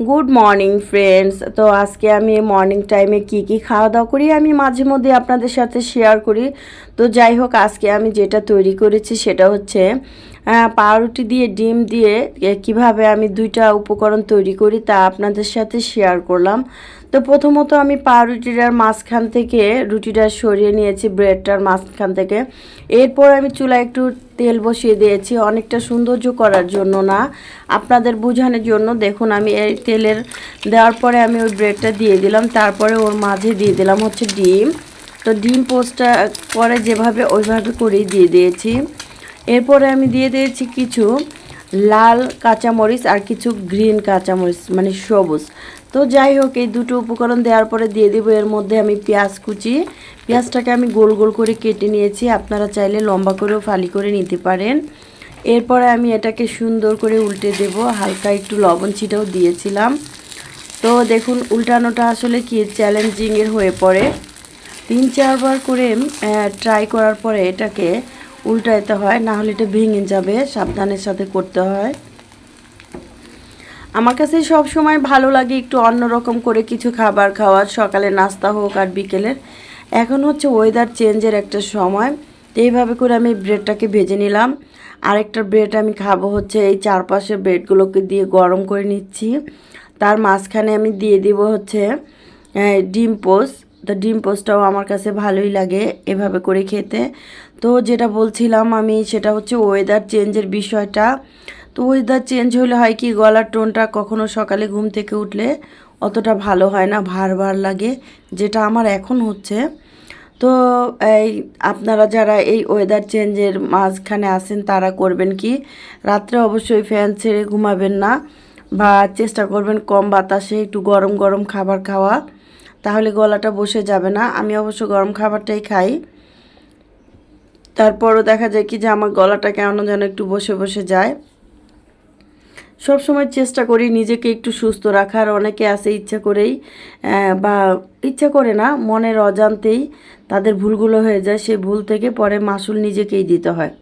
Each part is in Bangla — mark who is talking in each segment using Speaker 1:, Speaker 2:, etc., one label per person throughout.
Speaker 1: গুড মর্নিং ফ্রেন্ডস তো আজকে আমি মর্নিং টাইমে কি কি খাওয়া দাওয়া করি আমি মাঝে মধ্যে আপনাদের সাথে শেয়ার করি। তো যাই হোক, আজকে আমি যেটা তৈরি করেছি সেটা হচ্ছে পাউরুটি দিয়ে, ডিম দিয়ে কীভাবে আমি দুইটা উপকরণ তৈরি করি তা আপনাদের সাথে শেয়ার করলাম। তো প্রথমত আমি পাউরুটিটার মাঝখান থেকে রুটিটা সরিয়ে নিয়েছি, ব্রেডটার মাঝখান থেকে। এরপর আমি চুলায় একটু তেল বসিয়ে দিয়েছি। অনেকটা সৌন্দর্য করার জন্য না, আপনাদের বোঝানোর জন্য। দেখুন, আমি এই তেলের দেওয়ার পরে আমি ওই ব্রেডটা দিয়ে দিলাম। তারপরে ওর মাঝে দিয়ে দিলাম হচ্ছে ডিম। তো ডিম পোস্টটা পরে যেভাবে, ওইভাবে করেই দিয়ে দিয়েছি। এরপরে আমি দিয়ে দিয়েছি কিছু লাল কাঁচামরিচ আর কিছু গ্রিন কাঁচামরিচ মানে সবুজ। তো যাই হোক, এই দুটো উপকরণ দেওয়ার পরে দিয়ে দেবো। এর মধ্যে আমি পেঁয়াজ কুচি। পেঁয়াজটাকে আমি গোল গোল করে কেটে নিয়েছি। আপনারা চাইলে লম্বা করেও ফালি করে নিতে পারেন। এরপরে আমি এটাকে সুন্দর করে উল্টে দেব। হালকা একটু লবণ ছিটাও দিয়েছিলাম। তো দেখুন, উল্টানোটা আসলে কি চ্যালেঞ্জিংয়ের হয়ে পড়ে। তিন চারবার করে ট্রাই করার পরে এটাকে উল্টাইতে হয়। না হলে এটা ভেঙে যাবে। সাবধানের সাথে করতে হয়। আমার কাছে সব সময় ভালো লাগে একটু অন্যরকম করে কিছু খাবার খাওয়ার, সকালে নাস্তা হোক আর বিকেলের। এখন হচ্ছে ওয়েদার চেঞ্জের একটা সময়, তো এইভাবে করে আমি ব্রেডটাকে ভেজে নিলাম। আরেকটা ব্রেড আমি খাব হচ্ছে এই চারপাশের ব্রেডগুলোকে দিয়ে গরম করে নিচ্ছি। তার মাঝখানে আমি দিয়ে দিব হচ্ছে ডিম পোস্ট। তো ডিম পোস্টটাও আমার কাছে ভালোই লাগে এভাবে করে খেতে। তো যেটা বলছিলাম আমি সেটা হচ্ছে ওয়েদার চেঞ্জের বিষয়টা। তো ওয়েদার চেঞ্জ হলে হয় কি, গলার টোনটা কখনো সকালে ঘুম থেকে উঠলে অতটা ভালো হয় না ভার ভার লাগে, যেটা আমার এখন হচ্ছে। তো এই আপনারা যারা এই ওয়েদার চেঞ্জের মাঝখানে আছেন, তারা করবেন কি, রাত্রে অবশ্যই ফ্যান ছেড়ে ঘুমাবেন না বা চেষ্টা করবেন কম বাতাসে একটু গরম গরম খাবার খাওয়া, তাহলে গলাটা বসে যাবে না। আমি অবশ্য গরম খাবারটাই খাই। তারপরও দেখা যায় কি যে আমার গলাটা কেমন যেন একটু বসে বসে যায়। সব সময় চেষ্টা করি নিজেকে একটু সুস্থ রাখার। অনেকে আছে ইচ্ছা করেই বা ইচ্ছা করে না, মনের অজান্তেই তাদের ভুলগুলো হয়ে যায়, সেই ভুল থেকে পরে মাসুল নিজেকেই দিতে হয়।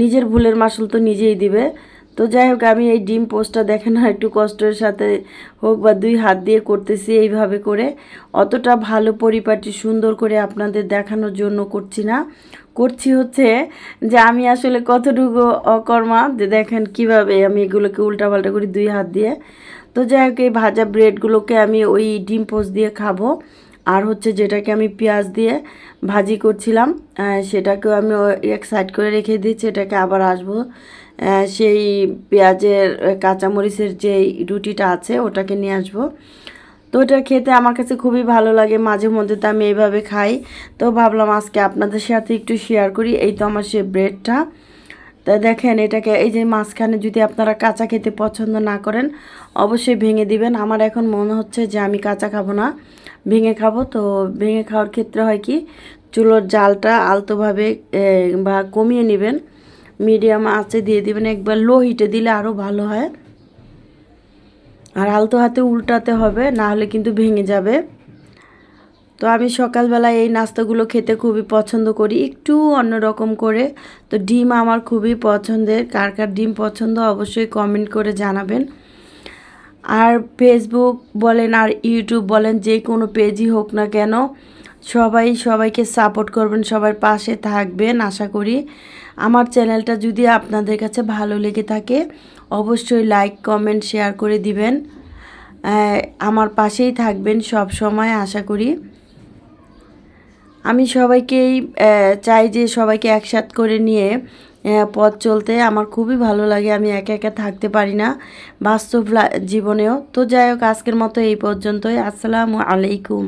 Speaker 1: নিজের ভুলের মাসুল তো নিজেই দিবে। তো যাই হোক, আমি এই ডিম পোস্টটা দেখে না, একটু কষ্টের সাথে হোক বা দুই হাত দিয়ে করতেছি এইভাবে করে। অতটা ভালো পরিপাটি সুন্দর করে আপনাদের দেখানোর জন্য করছি না। করছি হচ্ছে যে আমি আসলে কতটুকু অকর্মা, যে দেখেন কীভাবে আমি এগুলোকে উল্টাপাল্টা করি দুই হাত দিয়ে। তো যাই হোক, এই ভাজা ব্রেডগুলোকে আমি ওই ডিম পোস্ট দিয়ে খাব। আর হচ্ছে যেটাকে আমি পেঁয়াজ দিয়ে ভাজি করছিলাম সেটাকেও আমি এক সাইড করে রেখে দিচ্ছি, এটাকে আবার আসব। সেই পেঁয়াজের কাঁচামরিচের যে রুটিটা আছে, ওটাকে নিয়ে আসব। তো ওটা খেতে আমার কাছে খুবই ভালো লাগে, মাঝে মধ্যে তো আমি এইভাবে খাই। তো ভাবলাম আজকে আপনাদের সাথে একটু শেয়ার করি, এই তো আমার সে ব্রেডটা তা দেখেন এটাকে, এই যে মাঝখানে যদি আপনারা কাঁচা খেতে পছন্দ না করেন, অবশ্যই ভেঙে দিবেন। আমার এখন মনে হচ্ছে যে আমি কাঁচা খাব না, ভেঙে খাব। তো ভেঙে খাওয়ার ক্ষেত্রে হয় কি, চুলোর জালটা আলতোভাবে বা কমিয়ে নেবেন। মিডিয়াম আঁচে দিয়ে দিবেন। একবার লো হিটে দিলে আরও ভালো হয়। আর আলতো হাতে উল্টাতে হবে, না হলে কিন্তু ভেঙে যাবে। তো আমি সকালবেলা এই নাস্তাগুলো খেতে খুবই পছন্দ করি, একটু অন্যরকম করে। তো ডিম আমার খুবই পছন্দের, কার কার ডিম পছন্দ অবশ্যই কমেন্ট করে জানাবেন। আর ফেসবুক বলেন আর ইউটিউব বলেন, যে কোনো পেজই হোক না কেন, সবাই সবাইকে সাপোর্ট করবেন, সবার পাশে থাকবেন, আশা করি। আমার চ্যানেলটা যদি আপনাদের কাছে ভালো লেগে থাকে, অবশ্যই লাইক কমেন্ট শেয়ার করে দিবেন। আমার পাশেই থাকবেন সব সময়, আশা করি। আমি সবাইকেই চাই যে সবাইকে একসাথ করে নিয়ে পথ চলতে। আমার খুবই ভালো লাগে, আমি একা একা থাকতে পারি না বাস্তব জীবনেও। তো যাই হোক, আজকের মতো এই পর্যন্তই। আসসালামু আলাইকুম।